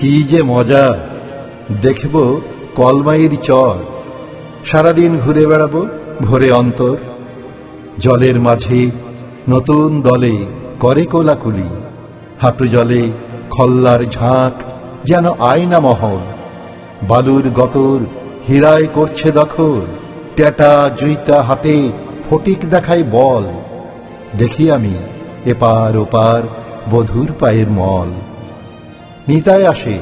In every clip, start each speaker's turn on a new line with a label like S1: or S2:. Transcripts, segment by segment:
S1: কি যে মজা। দেখব কলমাইয়ের চর। সারাদিন ঘুরে বেড়াবো ভোরে অন্তর। জলের মাঝে নতুন দলে করে কোলাকুলি। হাঁটু জলে খল্লার ঝাঁক যেন আয়না মহল। বালুর গতর হীরায় করছে দখল। ট্যাটা জুইতা হাতে ফটিক দেখায় বল। দেখি আমি এপার ওপার বধুর পায়ের মল। নিতায় আসে,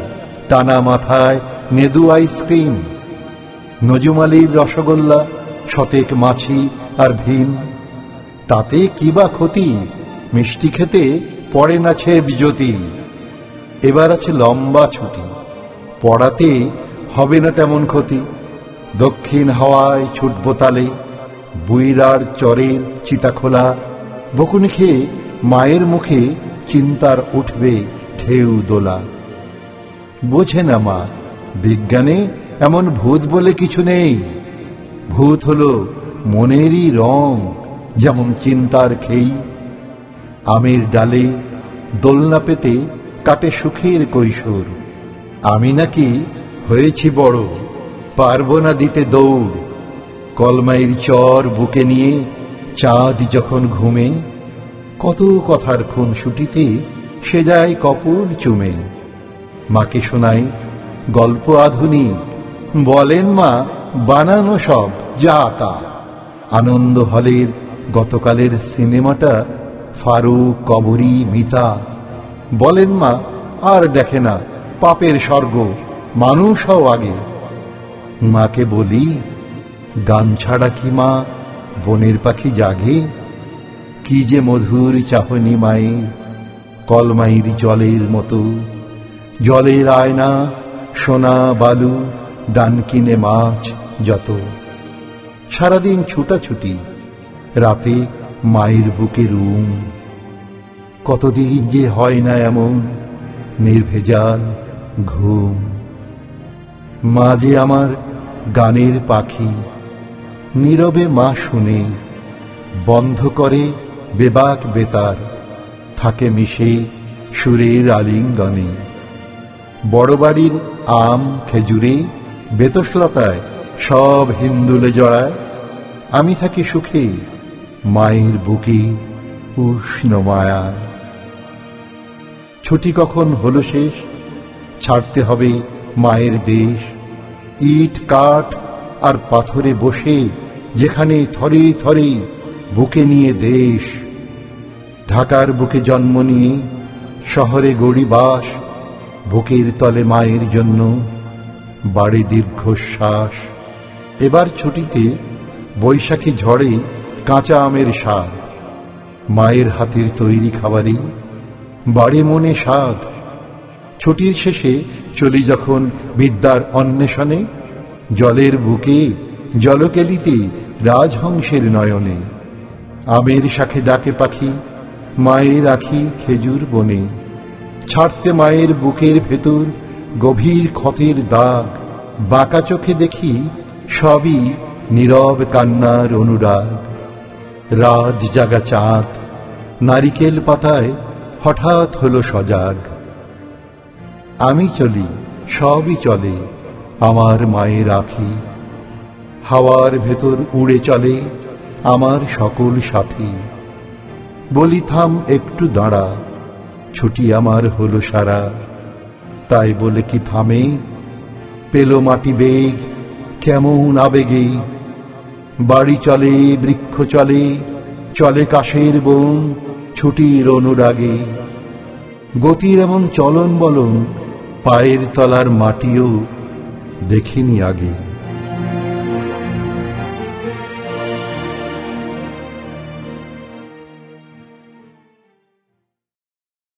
S1: টানা মাথায় নেদু আইসক্রিম নজুমালির রসগোল্লা, শতেক মাছি আর ভীম। তাতে কি বা ক্ষতি? মিষ্টি খেতে পড়ে না ছেদ জ্যোতি। এবার আছে লম্বা ছুটি। পড়াতে হবে না তেমন ক্ষতি। দক্ষিণ হাওয়ায় ছুটবো তালে, বুইরার চরের চিতাখোলা বকুনি খেয়ে মায়ের মুখে চিন্তার উঠবে ঢেউ দোলা। বোঝে না মা। বিজ্ঞানে এমন ভূত বলে কিছু নেই। ভূত হলো মনেরই রং, যেমন চিন্তার খেই। আমের ডালে দোলনা পেতে কাটে সুখের কৈশোর। আমি নাকি হয়েছি বড়, পারব না দিতে দৌড়। কলমাইয়ের চর বুকে নিয়ে চাঁদ যখন ঘুমে, কত কথার খুন ছুটিতে সে যায় কপুর চুমে। মাকে শোনাই, গল্প আধুনিক বলেন মা, বানানো সব যা তা। আনন্দ হলের গতকালের সিনেমাটা ফারুক, কবরী, মিতা। বলেন মা, আর দেখে না, পাপের স্বর্গ, মানুষ হও আগে। মাকে বলি, গান ছাড়া কি মা, বনের পাখি জাগে? কি যে মধুর চাহনি মায়ের কলমাইর জলের মতো। জলের আয়না, সোনা, বালু, ডান কিনে মাছ, যত। সারাদিন ছুটাছুটি, রাতে মায়ের বুকে রুম। কতদিন যে হয় না এমন নির্ভেজাল ঘুম। মা যে আমার গানের পাখি, নীরবে মা শুনে, বন্ধ করে বেবাক বেতার, থাকে মিশে সুরের আলিঙ্গনে। বড় বাড়ির আম, খেজুরে, বেতসলতায় সব হিন্দুলে জড়ায়। আমি থাকি সুখে, মায়ের বুকে উষ্ণ মায়া। ছুটি কখন হলো শেষ, ছাড়তে হবে মায়ের দেশ। ইট, কাঠ আর পাথরে বসে যেখানে থরে থরে বুকে নিয়ে দেশ। ঢাকার বুকে জন্ম নিয়ে শহরে গড়ি বাস বুকের তলে মায়ের জন্য বাড়ি দীর্ঘশ্বাস। এবার ছুটিতে বৈশাখী ঝড়ে কাঁচা আমের স্বাদ, মায়ের হাতের তৈরি খাবারে বাড়ি মনে স্বাদ। ছুটির শেষে চলি যখন বিদ্যার অন্বেষণে, জলের বুকে জলকেলিতে রাজহংসের নয়নে। আমের শাখে ডাকে পাখি, মায়ের আখি খেজুর বনে। ছাড়তে মায়ের বুকের ভেতর গভীর ক্ষতের দাগ। বাঁকা চোখে দেখি সবই নীরব কান্নার অনুরাগ। রাত জাগা চাঁদ, নারিকেল পাতায় হঠাৎ হলো সজাগ। আমি চলি, সবই চলে, আমার মায়ের আখি। হাওয়ার ভেতর উড়ে চলে আমার সকল সাথী। বলি, থাম, একটু দাঁড়া। ছুটি আমার হলো সারা। তাই বলে কি থামে? পেল মাটি বেগ, কেমন আবেগে? বাড়ি চলে, বৃক্ষ চলে চলে কাশের বন, ছুটির অনুরাগে। গতির এমন চলন বলন, পায়ের তলার মাটিও দেখিনি আগে।